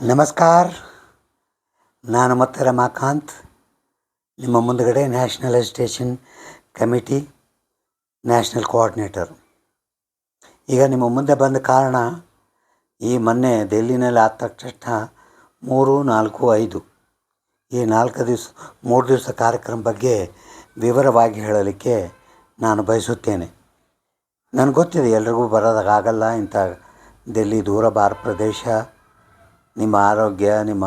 ನಮಸ್ಕಾರ. ನಾನು ಮತ್ತೆ ರಮಾಕಾಂತ್. ನಿಮ್ಮ ಮುಂದುಗಡೆ national education committee national coordinator ಈಗ ನಿಮ್ಮ ಮುಂದೆ ಬಂದ ಕಾರಣ ಈ ಮೊನ್ನೆ ದೆಹಲಿನಲ್ಲಿ ಆದ ತಕ್ಷಣ ಮೂರು, ನಾಲ್ಕು, ಐದು ಈ ನಾಲ್ಕು ದಿವಸ, ಮೂರು ದಿವಸ ಕಾರ್ಯಕ್ರಮ ಬಗ್ಗೆ ವಿವರವಾಗಿ ಹೇಳಲಿಕ್ಕೆ ನಾನು ಬಯಸುತ್ತೇನೆ. ನನಗೆ ಗೊತ್ತಿದೆ, ಎಲ್ರಿಗೂ ಬರೋದಾಗಲ್ಲ ಇಂಥ ಡೆಲ್ಲಿ ದೂರ ಬಾರ ಪ್ರದೇಶ. ನಿಮ್ಮ ಆರೋಗ್ಯ, ನಿಮ್ಮ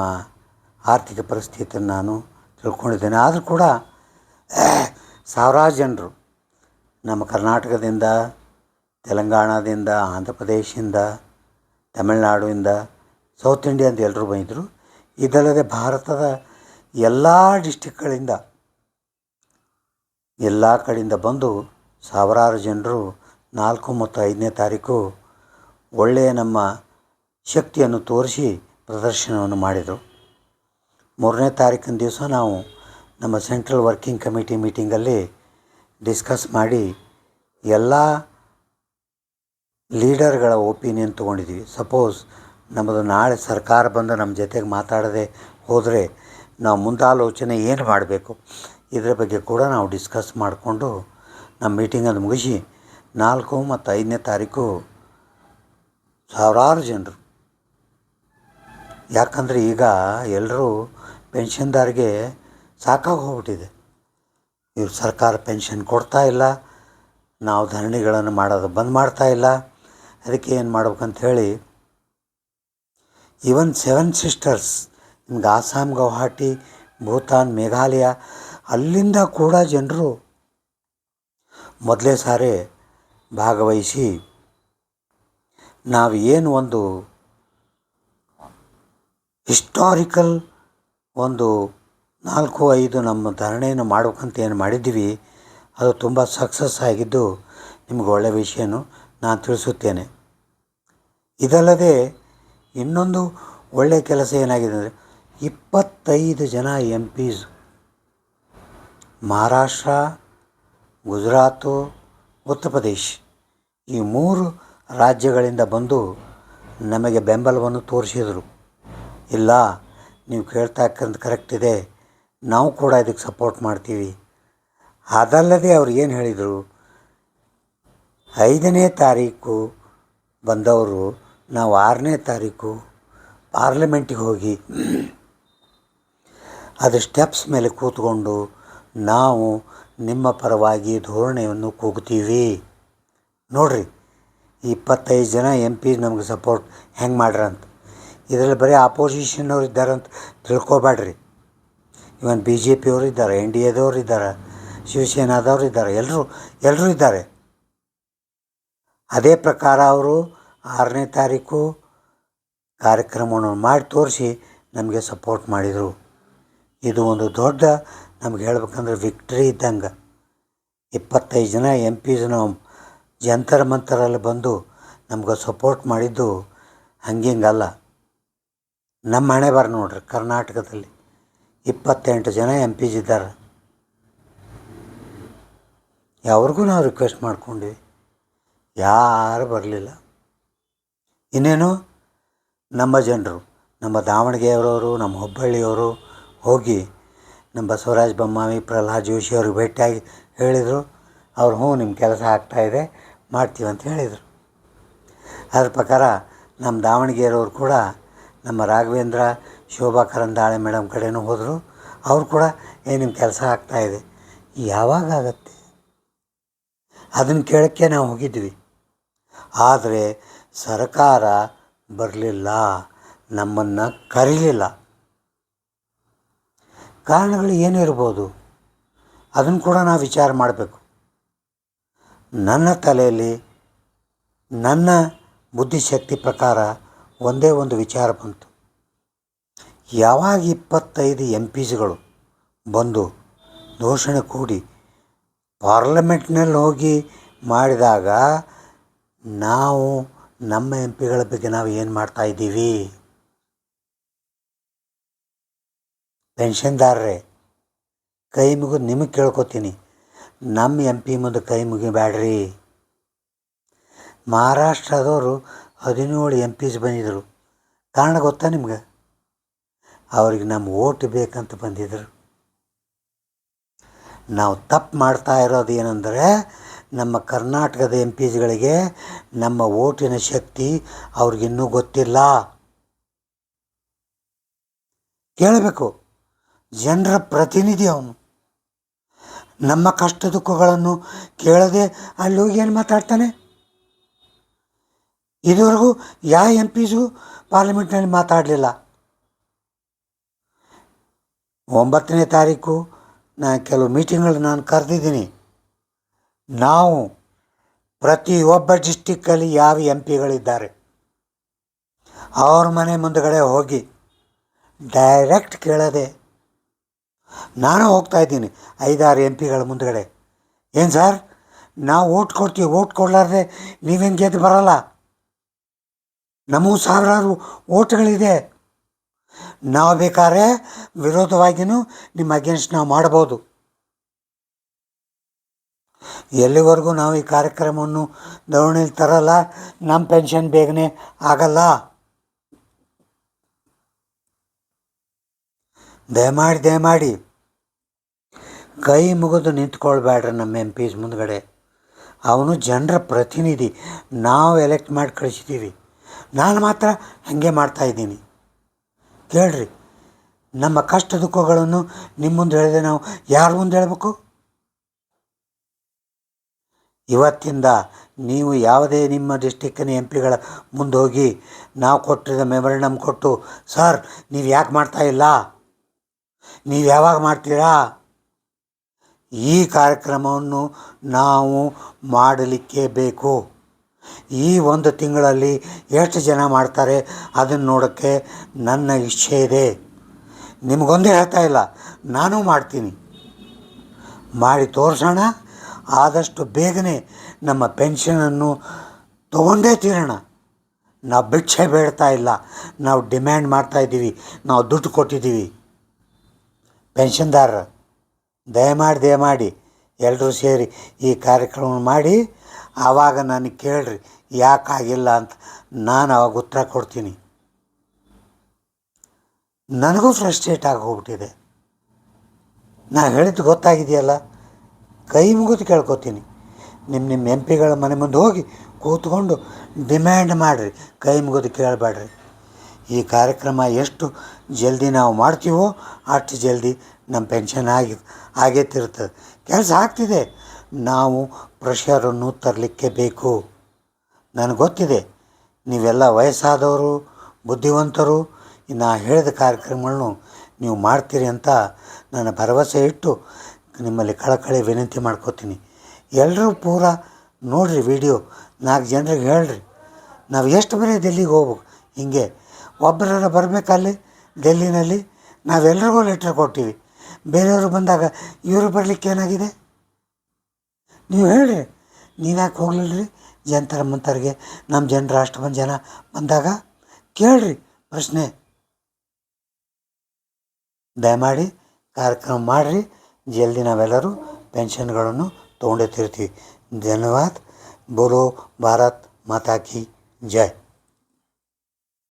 ಆರ್ಥಿಕ ಪರಿಸ್ಥಿತಿಯನ್ನು ನಾನು ತಿಳ್ಕೊಂಡಿದ್ದೇನೆ. ಆದರೂ ಕೂಡ, ಸಾವಿರಾರು ಜನರು ನಮ್ಮ ಕರ್ನಾಟಕದಿಂದ, ತೆಲಂಗಾಣದಿಂದ ಆಂಧ್ರ ಪ್ರದೇಶದಿಂದ ತಮಿಳ್ನಾಡಿಂದ ಸೌತ್ ಇಂಡಿಯಾ ಅಂತ ಎಲ್ಲರೂ ಬಂದಿದ್ದರು. ಇದಲ್ಲದೆ ಭಾರತದ ಎಲ್ಲ ಡಿಸ್ಟಿಕ್ಗಳಿಂದ, ಎಲ್ಲ ಕಡೆಯಿಂದ ಬಂದು ಸಾವಿರಾರು ಜನರು ನಾಲ್ಕು ಮತ್ತು ಐದನೇ ತಾರೀಕು ಒಳ್ಳೆಯ ನಮ್ಮ ಶಕ್ತಿಯನ್ನು ತೋರಿಸಿ ಪ್ರದರ್ಶನವನ್ನು ಮಾಡಿದರು. ಮೂರನೇ ತಾರೀಕಿನ ದಿವಸ ನಾವು ನಮ್ಮ ಸೆಂಟ್ರಲ್ ವರ್ಕಿಂಗ್ ಕಮಿಟಿ ಮೀಟಿಂಗಲ್ಲಿ ಡಿಸ್ಕಸ್ ಮಾಡಿ ಎಲ್ಲ ಲೀಡರ್ಗಳ ಒಪಿನಿಯನ್ ತೊಗೊಂಡಿದ್ದೀವಿ. ಸಪೋಸ್ ನಮ್ಮದು ನಾಳೆ ಸರ್ಕಾರ ಬಂದು ನಮ್ಮ ಜೊತೆಗೆ ಮಾತಾಡದೆ ಹೋದರೆ ನಾವು ಮುಂದಾಲೋಚನೆ ಏನು ಮಾಡಬೇಕು? ಇದರ ಬಗ್ಗೆ ಕೂಡ ನಾವು ಡಿಸ್ಕಸ್ ಮಾಡಿಕೊಂಡು ನಮ್ಮ ಮೀಟಿಂಗನ್ನು ಮುಗಿಸಿ ನಾಲ್ಕು ಮತ್ತು ಐದನೇ ತಾರೀಕು ಸಾವಿರಾರು ಜನರು ಯಾಕಂದರೆ ಈಗ ಎಲ್ಲರೂ ಪೆನ್ಷನ್ದಾರಿಗೆ ಸಾಕಾಗಿ ಹೋಗ್ಬಿಟ್ಟಿದೆ. ಇವ್ರು ಸರ್ಕಾರ ಪೆನ್ಷನ್ ಕೊಡ್ತಾ ಇಲ್ಲ, ನಾವು ಧರಣಿಗಳನ್ನು ಮಾಡೋದು ಬಂದ್ ಮಾಡ್ತಾ ಇಲ್ಲ. ಅದಕ್ಕೆ ಏನು ಮಾಡ್ಬೇಕಂತ ಹೇಳಿ ಈವನ್ ಸೆವೆನ್ ಸಿಸ್ಟರ್ಸ್ ನಿಮ್ಗೆ ಆಸಾಮ್ ಗೌಹಾಟಿ ಭೂತಾನ್, ಮೇಘಾಲಯ, ಅಲ್ಲಿಂದ ಕೂಡ ಜನರು ಮೊದಲೇ ಸಾರಿ ಭಾಗವಹಿಸಿ, ನಾವು ಏನು ಒಂದು ಹಿಸ್ಟಾರಿಕಲ್ ಒಂದು ನಾಲ್ಕು ಐದು ನಮ್ಮ ಧರಣೆಯನ್ನು ಮಾಡ್ಬೇಕಂತ ಏನು ಮಾಡಿದ್ದೀವಿ, ಅದು ತುಂಬ ಸಕ್ಸಸ್ ಆಗಿದ್ದು ನಿಮ್ಗೆ ಒಳ್ಳೆಯ ವಿಷಯನೂ ನಾನು ತಿಳಿಸುತ್ತೇನೆ. ಇದಲ್ಲದೆ ಇನ್ನೊಂದು ಒಳ್ಳೆಯ ಕೆಲಸ ಏನಾಗಿದೆ ಅಂದರೆ ಇಪ್ಪತ್ತೈದು ಜನ ಎಂ ಪಿಸ್ ಮಹಾರಾಷ್ಟ್ರ ಗುಜರಾತು ಉತ್ತರ ಪ್ರದೇಶ್ ಈ ಮೂರು ರಾಜ್ಯಗಳಿಂದ ಬಂದು ನಮಗೆ ಬೆಂಬಲವನ್ನು ತೋರಿಸಿದರು. ಇಲ್ಲ, ನೀವು ಕೇಳ್ತಾ ಕರೆಕ್ಟ್ ಇದೆ. ನಾವು ಕೂಡ ಇದಕ್ಕೆ ಸಪೋರ್ಟ್ ಮಾಡ್ತೀವಿ. ಅದಲ್ಲದೆ ಅವ್ರು ಏನು ಹೇಳಿದರು, ಐದನೇ ತಾರೀಕು ಬಂದವರು, ನಾವು ಆರನೇ ತಾರೀಕು ಪಾರ್ಲಿಮೆಂಟಿಗೆ ಹೋಗಿ ಅದು ಸ್ಟೆಪ್ಸ್ ಮೇಲೆ ಕೂತ್ಕೊಂಡು ನಾವು ನಿಮ್ಮ ಪರವಾಗಿ ಧೋರಣೆಯನ್ನು ಕೂಗ್ತೀವಿ. ನೋಡ್ರಿ, ಇಪ್ಪತ್ತೈದು ಜನ ಎಂ ಪಿ ನಮಗೆ ಸಪೋರ್ಟ್ ಹೆಂಗೆ ಮಾಡ್ರ ಅಂತ ಇದರಲ್ಲಿ ಬರೀ ಆಪೋಸಿಷನ್ನವ್ರು ಇದ್ದಾರೆ ಅಂತ ತಿಳ್ಕೊಬೇಡ್ರಿ. ಇವನ್ ಬಿ ಜೆ ಪಿಯವರು ಇದ್ದಾರೆ ಎನ್ ಡಿ ಎದವ್ರು ಇದ್ದಾರೆ, ಶಿವಸೇನಾದವ್ರು ಇದ್ದಾರೆ ಎಲ್ಲರೂ ಎಲ್ಲರೂ ಇದ್ದಾರೆ. ಅದೇ ಪ್ರಕಾರ ಅವರು ಆರನೇ ತಾರೀಕು ಕಾರ್ಯಕ್ರಮವನ್ನು ಮಾಡಿ ತೋರಿಸಿ ನಮಗೆ ಸಪೋರ್ಟ್ ಮಾಡಿದರು. ಇದು ಒಂದು ದೊಡ್ಡ ನಮ್ಗೆ ಹೇಳ್ಬೇಕಂದ್ರೆ ವಿಕ್ಟ್ರಿ ಇದ್ದಂಗೆ. ಇಪ್ಪತ್ತೈದು ಜನ ಎಂ ಪಿಸ್ ನಾವು ಜಂತರ ಮಂತರಲ್ಲಿ ಬಂದು ನಮ್ಗೆ ಸಪೋರ್ಟ್ ಮಾಡಿದ್ದು ಹಂಗಿಂಗಲ್ಲ ನಮ್ಮ ಹಣೆ ಬರ ನೋಡ್ರಿ ಕರ್ನಾಟಕದಲ್ಲಿ ಇಪ್ಪತ್ತೆಂಟು ಜನ ಎಂ ಪಿಸ್ ಇದ್ದಾರೆ. ಯಾವ್ರಿಗೂ ನಾವು ರಿಕ್ವೆಸ್ಟ್ ಮಾಡ್ಕೊಂಡ್ವಿ. ಯಾರು ಬರಲಿಲ್ಲ. ಇನ್ನೇನು, ನಮ್ಮ ಜನರು, ನಮ್ಮ ದಾವಣಗೆರೆಯವರು ನಮ್ಮ ಹುಬ್ಬಳ್ಳಿಯವರು ಹೋಗಿ ನಮ್ಮ ಬಸವರಾಜ ಬೊಮ್ಮಾಯಿ, ಪ್ರಹ್ಲಾದ್ ಜೋಶಿ ಅವ್ರಿಗೆ ಭೇಟಿಯಾಗಿ ಹೇಳಿದರು. ಅವ್ರು, ಹ್ಞೂ ನಿಮ್ಮ ಕೆಲಸ ಆಗ್ತಾಯಿದೆ ಮಾಡ್ತೀವಿ ಅಂತ ಹೇಳಿದರು. ಅದ್ರ ಪ್ರಕಾರ ನಮ್ಮ ದಾವಣಗೆರೆಯವರು ಕೂಡ ನಮ್ಮ ರಾಘವೇಂದ್ರ ಶೋಭಾ ಕರಂದಾಳೆ ಮೇಡಮ್ ಕಡೆನೂ ಹೋದರು. ಅವ್ರು ಕೂಡ, ಏ ನಿಮ್ಮ ಕೆಲಸ ಆಗ್ತಾಯಿದೆ ಯಾವಾಗ ಆಗತ್ತೆ? ಅದನ್ನು ಕೇಳೋಕ್ಕೆ ನಾವು ಹೋಗಿದ್ವಿ. ಆದರೆ ಸರ್ಕಾರ ಬರಲಿಲ್ಲ, ನಮ್ಮನ್ನು ಕರೀಲಿಲ್ಲ. ಕಾರಣಗಳು ಏನಿರ್ಬೋದು ಅದನ್ನು ಕೂಡ ನಾವು ವಿಚಾರ ಮಾಡಬೇಕು. ನನ್ನ ತಲೆಯಲ್ಲಿ, ನನ್ನ ಬುದ್ಧಿಶಕ್ತಿ ಪ್ರಕಾರ ಒಂದೇ ಒಂದು ವಿಚಾರ ಬಂತು. ಯಾವಾಗ ಇಪ್ಪತ್ತೈದು ಎಂ ಪಿಸ್ಗಳು ಬಂದು ಘೋಷಣೆ ಕೂಡಿ ಪಾರ್ಲಿಮೆಂಟ್ನಲ್ಲಿ ಹೋಗಿ ಮಾಡಿದಾಗ ನಾವು ನಮ್ಮ ಎಂ ಪಿಗಳ ಬಗ್ಗೆ ನಾವು ಏನು ಮಾಡ್ತಾಯಿದ್ದೀವಿ ಪೆನ್ಷನ್ದಾರರೇ, ಕೈ ಮುಗಿದು ನಿಮಗೆ ಕೇಳ್ಕೊತೀನಿ. ನಮ್ಮ ಎಂ ಪಿ ಮುಂದೆ ಕೈ ಮುಗಿಬೇಡ್ರಿ. ಮಹಾರಾಷ್ಟ್ರದವರು ಹದಿನೇಳು ಎಂ ಪಿಸ್ ಬಂದಿದ್ದರು. ಕಾರಣ ಗೊತ್ತಾ ನಿಮ್ಗೆ? ಅವ್ರಿಗೆ ನಮ್ಮ ಓಟ್ ಬೇಕಂತ ಬಂದಿದ್ದರು. ನಾವು ತಪ್ಪು ಮಾಡ್ತಾ ಇರೋದು ಏನಂದರೆ, ನಮ್ಮ ಕರ್ನಾಟಕದ ಎಂ ಪಿಸ್ಗಳಿಗೆ ನಮ್ಮ ಓಟಿನ ಶಕ್ತಿ ಅವ್ರಿಗಿನ್ನೂ ಗೊತ್ತಿಲ್ಲ. ಕೇಳಬೇಕು. ಜನರ ಪ್ರತಿನಿಧಿ ಅವನು. ನಮ್ಮ ಕಷ್ಟ ದುಃಖಗಳನ್ನು ಕೇಳದೆ ಅಲ್ಲಿ ಹೋಗಿ ಏನು ಮಾತಾಡ್ತಾನೆ? ಇದುವರೆಗೂ ಯಾವ ಎಂ ಪಿಸು ಪಾರ್ಲಿಮೆಂಟ್ನಲ್ಲಿ ಮಾತಾಡಲಿಲ್ಲ. ಒಂಬತ್ತನೇ ತಾರೀಕು ನಾನು ಕೆಲವು ಮೀಟಿಂಗ್ಗಳು ನಾನು ಕರೆದಿದ್ದೀನಿ. ನಾವು ಪ್ರತಿಯೊಬ್ಬ ಡಿಸ್ಟಿಕ್ಕಲ್ಲಿ ಯಾವ ಎಂ ಪಿಗಳಿದ್ದಾರೆ ಅವ್ರ ಮನೆ ಮುಂದುಗಡೆ ಹೋಗಿ ಡೈರೆಕ್ಟ್ ಕೇಳದೆ ನಾನು ಹೋಗ್ತಾ ಇದ್ದೀನಿ ಐದಾರು ಎಂ ಪಿಗಳ ಮುಂದುಗಡೆ. ಏನು ಸರ್? ನಾವು ಓಟ್ ಕೊಡ್ತೀವಿ, ಓಟ್ ಕೊಡಲಾರ್ದೆ ನೀವೇನು ಗೆದ್ದು ಬರಲ್ಲ? ನಮಗೂ ಸಾವಿರಾರು ಓಟ್ಗಳಿದೆ. ನಾವು ಬೇಕಾದ್ರೆ ವಿರೋಧವಾಗಿಯೂ ನಿಮ್ಮ ಅಗೇನ್ಸ್ಟ್ ನಾವು ಮಾಡ್ಬೋದು. ಎಲ್ಲಿವರೆಗೂ ನಾವು ಈ ಕಾರ್ಯಕ್ರಮವನ್ನು ದವಣಿಲಿ ತರಲ್ಲ, ನಮ್ಮ ಪೆನ್ಷನ್ ಬೇಗನೆ ಆಗಲ್ಲ. ದಯಮಾಡಿ ದಯಮಾಡಿ. ಕೈ ಮುಗಿದು ನಿಂತ್ಕೊಳ್ಬೇಡ್ರಿ ನಮ್ಮ ಎಂ ಪಿಸ್ ಮುಂದ್ಗಡೆ. ಅವನು ಜನರ ಪ್ರತಿನಿಧಿ. ನಾವು ಎಲೆಕ್ಟ್ ಮಾಡಿ ಕಳಿಸಿದ್ದೀವಿ. ನಾನು ಮಾತ್ರ ಹಾಗೆ ಮಾಡ್ತಾಯಿದ್ದೀನಿ ಕೇಳ್ರಿ, ನಮ್ಮ ಕಷ್ಟ ದುಃಖಗಳನ್ನು ನಿಮ್ಮ ಮುಂದೆ ಹೇಳಿದೆ ನಾವು ಯಾರ ಮುಂದೆ ಹೇಳಬೇಕು? ಇವತ್ತಿಂದ ನೀವು ಯಾವುದೇ ನಿಮ್ಮ ಡಿಸ್ಟಿಕ್ಕಿನ ಎಂ ಪಿಗಳ ಮುಂದೆ ಹೋಗಿ ನಾವು ಕೊಟ್ಟಿದ್ದ ಮೆಮೊರಂಡಮ್ ಕೊಟ್ಟು, ಸರ್, ನೀವು ಯಾಕೆ ಮಾಡ್ತಾ ಇಲ್ಲ? ನೀವು ಯಾವಾಗ ಮಾಡ್ತೀರಾ? ಈ ಕಾರ್ಯಕ್ರಮವನ್ನು ನಾವು ಮಾಡಲಿಕ್ಕೆ ಬೇಕು. ಈ ಒಂದು ತಿಂಗಳಲ್ಲಿ ಎಷ್ಟು ಜನ ಮಾಡ್ತಾರೆ ಅದನ್ನು ನೋಡೋಕ್ಕೆ ನನ್ನ ಇಚ್ಛೆ ಇದೆ. ನಿಮಗೊಂದೇ ಹೇಳ್ತಾ ಇಲ್ಲ, ನಾನು ಮಾಡ್ತೀನಿ. ಮಾಡಿ ತೋರಿಸೋಣ, ಆದಷ್ಟು ಬೇಗನೆ ನಮ್ಮ ಪೆನ್ಷನನ್ನು ತೊಗೊಂಡೇ ತೀರೋಣ. ನಾವು ಭಿಕ್ಷೆ ಬೇಡ್ತಾ ಇಲ್ಲ, ನಾವು ಡಿಮ್ಯಾಂಡ್ ಮಾಡ್ತಾ ಇದ್ದೀವಿ, ನಾವು ದುಡ್ಡು ಕೊಟ್ಟಿದ್ದೀವಿ. ಪೆನ್ಷನ್ದಾರರು, ದಯಮಾಡಿ ದಯಮಾಡಿ ಎಲ್ಲರೂ ಸೇರಿ ಈ ಕಾರ್ಯಕ್ರಮ ಮಾಡಿ ಆವಾಗ ನನಗೆ ಕೇಳ್ರಿ ಯಾಕಾಗಿಲ್ಲ ಅಂತ ನಾನು ಅವಾಗ ಉತ್ತರ ಕೊಡ್ತೀನಿ. ನನಗೂ ಫ್ರಸ್ಟ್ರೇಟ್ ಆಗಿ ಹೋಗ್ಬಿಟ್ಟಿದೆ. ನಾ ಹೇಳಿದ್ದು ಗೊತ್ತಾಗಿದೆಯಲ್ಲ? ಕೈ ಮುಗಿದು ಕೇಳ್ಕೊತೀನಿ. ನಿಮ್ಮ ನಿಮ್ಮ ಎಂ ಪಿಗಳ ಮನೆ ಮುಂದೆ ಹೋಗಿ ಕೂತ್ಕೊಂಡು ಡಿಮ್ಯಾಂಡ್ ಮಾಡಿರಿ, ಕೈ ಮುಗಿದು ಕೇಳಬೇಡ್ರಿ ಈ ಕಾರ್ಯಕ್ರಮ ಎಷ್ಟು ಜಲ್ದಿ ನಾವು ಮಾಡ್ತೀವೋ ಅಷ್ಟು ಜಲ್ದಿ ನಮ್ಮ ಪೆನ್ಷನ್ ಆಗಿ ಆಗೇ ತಿರ್ತದೆ ಕೆಲಸ ಆಗ್ತಿದೆ. ನಾವು ಪ್ರೆಷರನ್ನು ತರಲಿಕ್ಕೆ ಬೇಕು. ನನಗೆ ಗೊತ್ತಿದೆ, ನೀವೆಲ್ಲ ವಯಸ್ಸಾದವರು, ಬುದ್ಧಿವಂತರು ನಾ ಹೇಳಿದ ಕಾರ್ಯಕ್ರಮಗಳನ್ನು ನೀವು ಮಾಡ್ತೀರಿ ಅಂತ ನಾನು ಭರವಸೆ ಇಟ್ಟು ನಿಮ್ಮಲ್ಲಿ ಕಳಕಳಿ ವಿನಂತಿ ಮಾಡ್ಕೋತೀನಿ. ಎಲ್ಲರೂ ಪೂರ ನೋಡಿರಿ ವಿಡಿಯೋ, ನಾಲ್ಕು ಜನರಿಗೆ ಹೇಳ್ರಿ. ನಾವು ಎಷ್ಟು ಮನೆ ಡೆಲ್ಲಿಗೆ ಹೋಗ್ಬೇಕು? ಹೀಗೆ ಒಬ್ಬರ ಬರಬೇಕಲ್ಲಿ ಡೆಲ್ಲಿನಲ್ಲಿ ನಾವೆಲ್ಲರಿಗೂ ಲೆಟ್ರ್ ಕೊಟ್ಟಿವಿ ಬೇರೆಯವರು ಬಂದಾಗ ಇವರು ಬರಲಿಕ್ಕೆ ಏನಾಗಿದೆ? ನೀವು ಹೇಳ್ರಿ. ನೀವ್ಯಾಕೆ ಹೋಗ್ಲಿಲ್ಲರಿ ಜಂತರ ಮಂತರಿಗೆ ನಮ್ಮ ಜನ ಮಂದಿ ಜನ ಬಂದಾಗ ಕೇಳ್ರಿ ಪ್ರಶ್ನೆ. ದಯಮಾಡಿ ಕಾರ್ಯಕ್ರಮ ಮಾಡಿರಿ. ಜಲ್ದಿ ನಾವೆಲ್ಲರೂ ಪೆನ್ಷನ್ಗಳನ್ನು ತೊಗೊಂಡೇ ತಿರ್ತೀವಿ. ಧನ್ಯವಾದ. ಬೋಲೋ ಭಾರತ್ ಮಾತಾ ಕಿ ಜೈ.